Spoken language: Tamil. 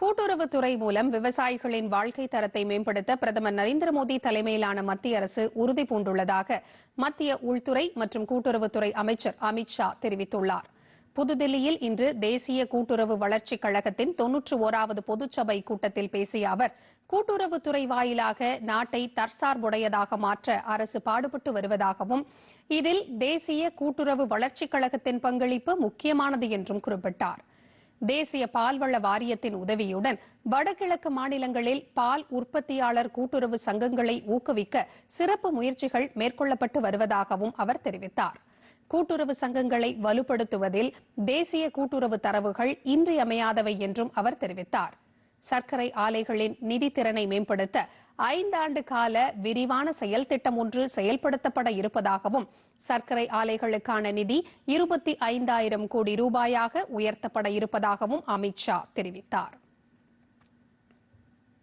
கூட்டுறவுத்துறை மூலம் விவசாயிகளின் வாழ்க்கை தரத்தை மேம்படுத்த பிரதமர் நரேந்திர மோடி தலைமையிலான மத்திய அரசு உறுதி பூண்டுள்ளதாக மத்திய உள்துறை மற்றும் கூட்டுறவுத்துறை அமைச்சர் அமித் ஷா தெரிவித்துள்ளார். புதுதில்லியில் இன்று தேசிய கூட்டுறவு வளர்ச்சிக் கழகத்தின் தொன்னூற்று ஓராவது பொதுச்சபை கூட்டத்தில் பேசிய அவர் கூட்டுறவுத்துறை வாயிலாக நாட்டை தற்சார்புடையதாக மாற்ற அரசு பாடுபட்டு வருவதாகவும் இதில் தேசிய கூட்டுறவு வளர்ச்சிக் கழகத்தின் பங்களிப்பு முக்கியமானது என்றும் குறிப்பிட்டார். தேசிய பால்வள வாரியத்தின் உதவியுடன் வடகிழக்கு மாநிலங்களில் பால் உற்பத்தியாளர் கூட்டுறவு சங்கங்களை ஊக்குவிக்க சிறப்பு முயற்சிகள் மேற்கொள்ளப்பட்டு வருவதாகவும் அவர் தெரிவித்தார். கூட்டுறவு சங்கங்களை வலுப்படுத்துவதில் தேசிய கூட்டுறவு தரவுகள் இன்றியமையாதவை என்றும் அவர் தெரிவித்தார். சர்க்கரை ஆலைகளின் நிதி திறனை மேம்படுத்த ஐந்தாண்டு கால விரிவான செயல் திட்டம் ஒன்று செயல்படுத்தப்பட இருப்பதாகவும் சர்க்கரை ஆலைகளுக்கான நிதி இருபத்தி ஐந்தாயிரம் கோடி ரூபாயாக உயர்த்தப்பட இருப்பதாகவும் அமித் ஷா தெரிவித்தார்.